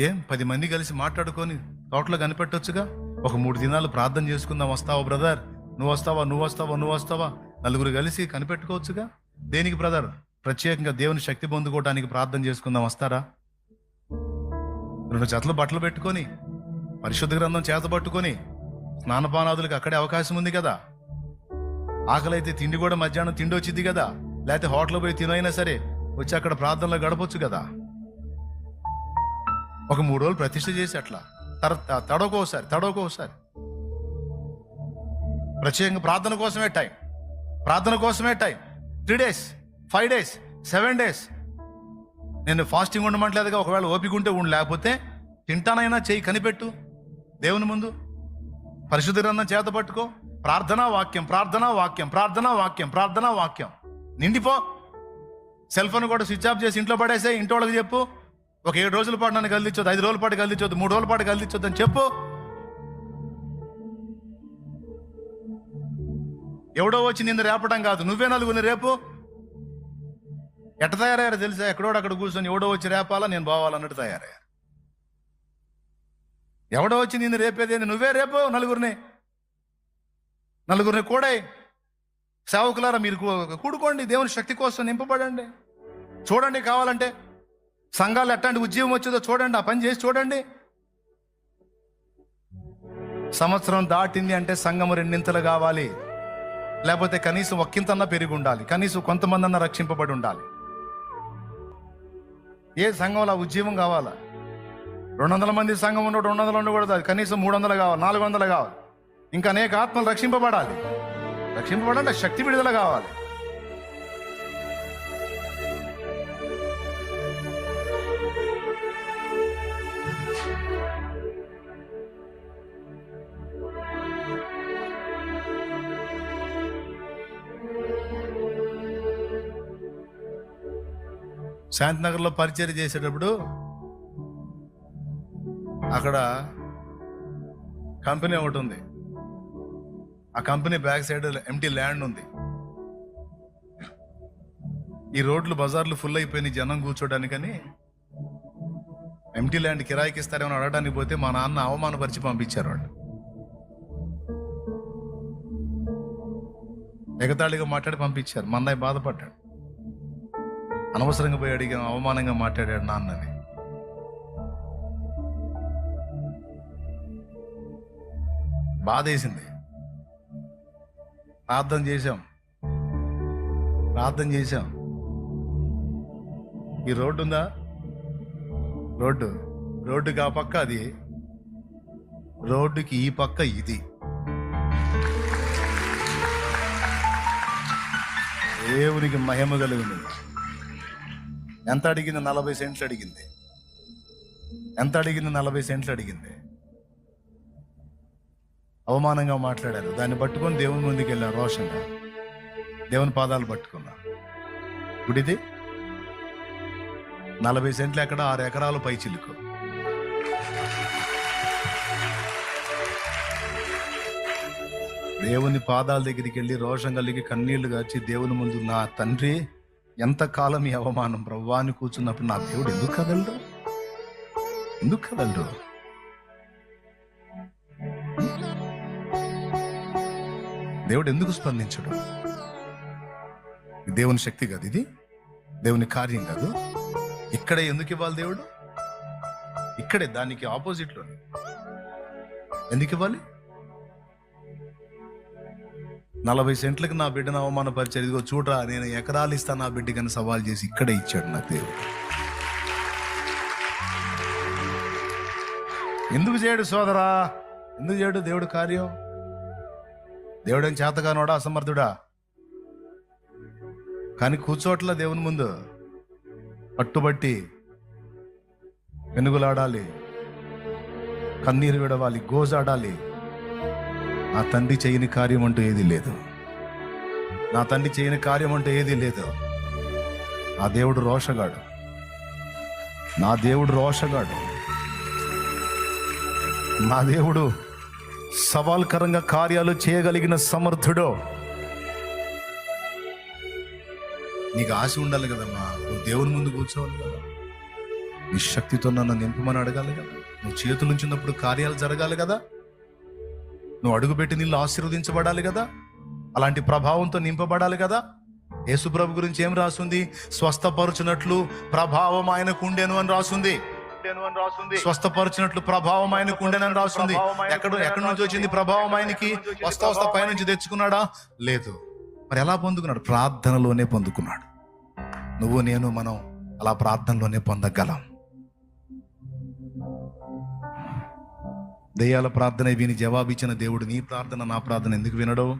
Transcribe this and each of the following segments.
ఏం పది మంది కలిసి మాట్లాడుకొని తోటలో కనిపెట్టొచ్చుగా? ఒక మూడు దినాలు ప్రార్థన చేసుకుందాం వస్తావా బ్రదర్? నువ్వు వస్తావా నువ్వు వస్తావా నువ్వు వస్తావా? నలుగురు కలిసి కనిపెట్టుకోవచ్చుగా? దేనికి బ్రదర్? ప్రత్యేకంగా దేవుని శక్తి పొందుకోవడానికి ప్రార్థన చేసుకుందాం వస్తారా? రెండు జతలు బట్టలు పెట్టుకొని పరిశుద్ధ గ్రంథం చేత పట్టుకొని స్నానపానాదులకు అక్కడే అవకాశం ఉంది కదా? ఆకలైతే తిండి కూడా మధ్యాహ్నం తిండి వచ్చింది కదా? లేకపోతే హోటల్ పోయి తినైనా సరే వచ్చి అక్కడ ప్రార్థనలో గడపొచ్చు కదా? ఒక మూడు రోజులు ప్రతిష్ఠ చేసి అట్లా. తర తడవకోసారి తడవకోసారి ప్రత్యేకంగా ప్రార్థన కోసమే టైం. ప్రార్థన కోసమే time. Three days five days seven days. నేను ఫాస్టింగ్ ఉండమంటలేదుగా ఒకవేళ ఓపిక ఉంటే ఉండి లేకపోతే తింటానైనా చేయి కనిపెట్టు. దేవుని ముందు. పరిశుద్ధ గ్రంథం చేత పట్టుకో. ప్రార్థనా వాక్యం ప్రార్థనా వాక్యం ప్రార్థనా వాక్యం ప్రార్థనా వాక్యం. నిండిపో. సెల్ ఫోన్ కూడా స్విచ్ ఆఫ్ చేసి ఇంట్లో పడేసే ఇంటి వాళ్ళకి చెప్పు. ఒక ఏడు రోజుల పాటు నన్ను కదిలించొద్దు ఐదు రోజుల పాటు కదిలించొద్దు మూడు రోజుల పాటు కదిలించొద్దు అని చెప్పు. ఎవడో వచ్చి నిన్ను రేపడం కాదు నువ్వే నలుగురిని రేపు. ఎట్ట తయారయ్యారో తెలుసా? ఎక్కడోడు అక్కడ కూర్చొని ఎవడో వచ్చి రేపాలా నేను పోవాలన్నట్టు తయారయ్యారు. ఎవడో వచ్చి నిన్ను రేపేదేంది? నువ్వే రేపు నలుగురిని. నలుగురిని కూడా. సేవకులారా మీరు కూడుకోండి దేవుని శక్తి కోసం నింపబడండి. చూడండి కావాలంటే సంఘాలు ఎట్లాంటి ఉద్యమం వచ్చిందో చూడండి ఆ పని చేసి చూడండి. సంవత్సరం దాటింది అంటే సంఘం రెండింతలు కావాలి. లేకపోతే కనీసం ఒక్కింతన్నా పెరిగి ఉండాలి. కనీసం కొంతమంది అన్న రక్షింపబడి ఉండాలి. ఏ సంఘంలో ఉద్యమం కావాలా? రెండు వందల మంది సంఘం ఉన్న రెండు వందలు ఉండకూడదు అది. కనీసం మూడు వందలు కావాలి నాలుగు వందలు కావాలి. ఇంకా అనేక ఆత్మలు రక్షింపబడాలి. రక్షింపబడాలంటే శక్తి విడుదల కావాలి. శాంతినగర్లో పరిచయం చేసేటప్పుడు అక్కడ కంపెనీ ఒకటి ఉంది. ఆ company back side empty land ఉంది. ఈ రోడ్లు బజార్లు ఫుల్ అయిపోయినాయి జనం కూర్చోడానికని. ఎంటీ ల్యాండ్ కిరాయికి ఇస్తారేమని అడగడానికి పోతే మా నాన్న అవమానపరిచి పంపించారు వాళ్ళు. ఎగతాళిగా మాట్లాడి పంపించారు. మా అన్నయ్య బాధపడ్డాడు. అనవసరంగా పోయి అడిగాం అవమానంగా మాట్లాడాడు నాన్నని. బాధేసింది. ప్రార్థన చేశాం. ప్రార్థన చేశాం. ఈ రోడ్డు ఉందా? రోడ్డు. రోడ్డుకి ఆ పక్క అది. రోడ్డుకి ఈ పక్క ఇది. దేవునికి మహిమ కలిగింది. ఎంత అడిగింది? నలభై సెంట్లు అడిగింది. ఎంత అడిగింది? నలభై సెంట్లు అడిగింది. అవమానంగా మాట్లాడారు. దాన్ని పట్టుకొని దేవుని ముందుకు వెళ్ళారు. రోషంగా దేవుని పాదాలు పట్టుకున్నా. గుడిది? నలభై సెంట్లు ఎక్కడ? ఆరు ఎకరాలు పై చిలుకు. దేవుని పాదాల దగ్గరికి వెళ్ళి రోషం కలిగి కన్నీళ్ళు గాచి దేవుని ముందు నా తండ్రి ఎంతకాలం ఈ అవమానం? ప్రవ్వాన్ని కూర్చున్నప్పుడు నా దేవుడు ఎందుకు కదలడు? ఎందుకు కదలడు? దేవుడు ఎందుకు స్పందించడు? దేవుని శక్తి కాదు ఇది. దేవుని కార్యం కాదు. ఇక్కడే ఎందుకు ఇవ్వాలి దేవుడు? ఇక్కడే దానికి ఆపోజిట్లో ఎందుకు ఇవ్వాలి? నలభై సెంట్లకు నా బిడ్డను అవమానపరిచారు. ఇదిగో చూడరా నేను ఎకరాలు ఇస్తాను నా బిడ్డకని సవాల్ చేసి ఇక్కడే ఇచ్చాడు నాకు దేవుడు. ఎందుకు చేయడు సోదరా? ఎందుకు చేయడు దేవుడు కార్యం? దేవుడేం చేతగానోడా అసమర్థుడా? కానీ కూర్చోట్ల దేవుని ముందు. పట్టుబట్టి వెనుగులాడాలి కన్నీరు విడవాలి గోజాడాలి. నా తండ్రి చేయని కార్యం అంటూ ఏది లేదు. నా తండ్రి చేయని కార్యం అంటూ ఏది లేదు. నా దేవుడు రోషగాడు. నా దేవుడు రోషగాడు. నా దేవుడు సవాల్కరంగా కార్యాలు చేయగలిగిన సమర్థుడు. నీకు ఆశ ఉండాలి కదమ్మా. నువ్వు దేవుని ముందు కూర్చోవాలి కదా. నీ శక్తితో నన్ను నింపమని అడగాలి కదా. నువ్వు చేతులు ఉంచినప్పుడు కార్యాలు జరగాలి కదా. నువ్వు అడుగుపెట్టి నీళ్ళు ఆశీర్వదించబడాలి కదా? అలాంటి ప్రభావంతో నింపబడాలి కదా? యేసుప్రభు గురించి ఏం రాసుంది? స్వస్థపరుచునట్లు ప్రభావం ఆయనకు ఉండేను అని రాసుంది. స్వస్థపరిచినట్లు ప్రభావం ఆయనకు ఉండేనని రాస్తుంది ఎక్కడ ఎక్కడి నుంచి వచ్చింది ప్రభావం ఆయనకి? వస్తా వస్త పైనుంచి తెచ్చుకున్నాడా? లేదు. మరి ఎలా పొందుకున్నాడు? ప్రార్థనలోనే పొందుకున్నాడు. నువ్వు నేను మనం అలా ప్రార్థనలోనే పొందగలం. దెయ్యాల ప్రార్థన విని జవాబిచ్చిన దేవుడు నీ ప్రార్థన నా ప్రార్థన ఎందుకు వినడు?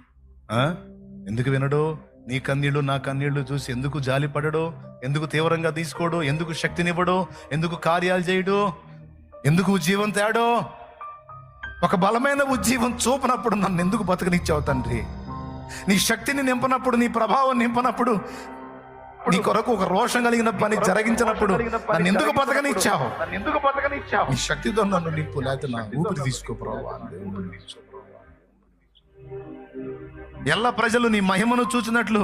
ఎందుకు వినడు? నీ కన్నీళ్ళు నా కన్నీళ్ళు చూసి ఎందుకు జాలి పడడు ఎందుకు తీవ్రంగా తీసుకోడు? ఎందుకు శక్తినివ్వడు? ఎందుకు కార్యాలు చేయడు? ఎందుకు ఉజ్జీవం తేడు? ఒక బలమైన ఉజ్జీవం చూపనప్పుడు నన్ను ఎందుకు బతకనిచ్చావు తండ్రి? నీ శక్తిని నింపనప్పుడు నీ ప్రభావం నింపనప్పుడు నీ కొరకు ఒక రోషం కలిగిన పని జరిగించినప్పుడు నన్ను ఎందుకు బతకనిచ్చావు? ఎందుకు బతకనిచ్చావు? నీ శక్తితో నన్ను నింపు లేకపోతే నా ఊపిరి తీసుకో ప్రభావ ఎల్ల ప్రజలు నీ మహిమను చూచినట్లు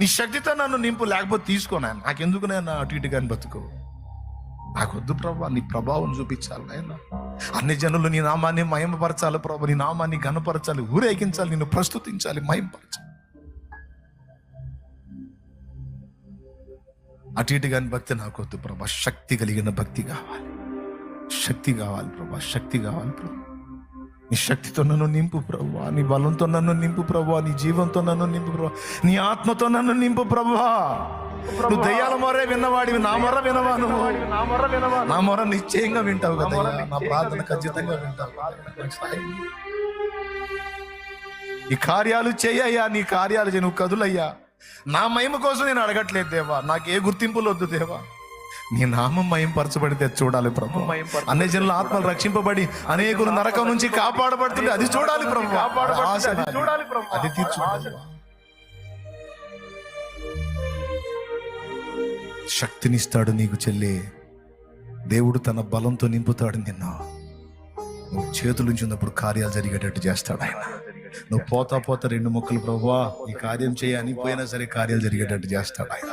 నీ శక్తితో నన్ను నింపు లేకపోతే తీసుకోనాయన నాకెందుకు నేను అటు ఇటు కానీ బతుకు? నాకొద్దు ప్రభా నీ ప్రభావం చూపించాలి నాయన. అన్ని జనులు నీ నామాన్ని మహిమపరచాలి ప్రభు నీ నామాన్ని గనపరచాలి ఊరేగించాలి నిన్ను ప్రస్తుతించాలి మహిమపరచాలి. అటు ఇటు కాని భక్తి నాకొద్దు ప్రభా. శక్తి కలిగిన భక్తి కావాలి. శక్తి కావాలి ప్రభా. శక్తి కావాలి ప్రభా. నీ శక్తితో నన్ను నింపు ప్రభా. నీ బలంతో నన్ను నింపు ప్రభా. నీ జీవంతో నన్ను నింపు ప్రభా. నీ ఆత్మతో నన్ను నింపు ప్రభా. నువ్వు దయ్యాల మొరే విన్నవాడివి. నా మొర వినవా నువ్వు? నా మొర నిశ్చయంగా వింటావు కదా నా ప్రార్థన ఖచ్చితంగా వింటావు. ఈ కార్యాలు చేయయ్యా. నీ కార్యాలు చేయి నువ్వు కదులయ్యా. నా మహిమ కోసం నేను అడగట్లేదు దేవా. నాకు ఏ గుర్తింపులు వద్దు దేవా. నీ నామం మహిమ పరచబడితే చూడాలి ప్రభు. అన్ని జనుల ఆత్మలు రక్షింపబడి అనేకులు నరకం నుంచి కాపాడబడుతుంది అది చూడాలి ప్రభు. అది. చూడాలి తీర్చు. శక్తినిస్తాడు నీకు చెల్లి. దేవుడు తన బలంతో నింపుతాడు నిన్న. నువ్వు చేతులుంచి ఉన్నప్పుడు కార్యాలు జరిగేటట్టు చేస్తాడు ఆయన. నువ్వు పోతా పోతా రెండు ముక్కలు ప్రభువా ఈ కార్యం చేయని పోయినా సరే కార్యాలు జరిగేటట్టు చేస్తాడు ఆయన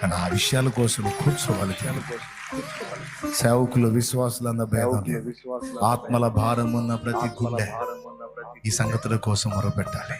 కానీ ఆ విషయాల కోసం కూర్చోవాలి సేవకులు విశ్వాసులన్న భేదం. ఆత్మల భారం ఉన్న ప్రతి గుండె ఈ సంగతుల కోసం మొరపెట్టాలి.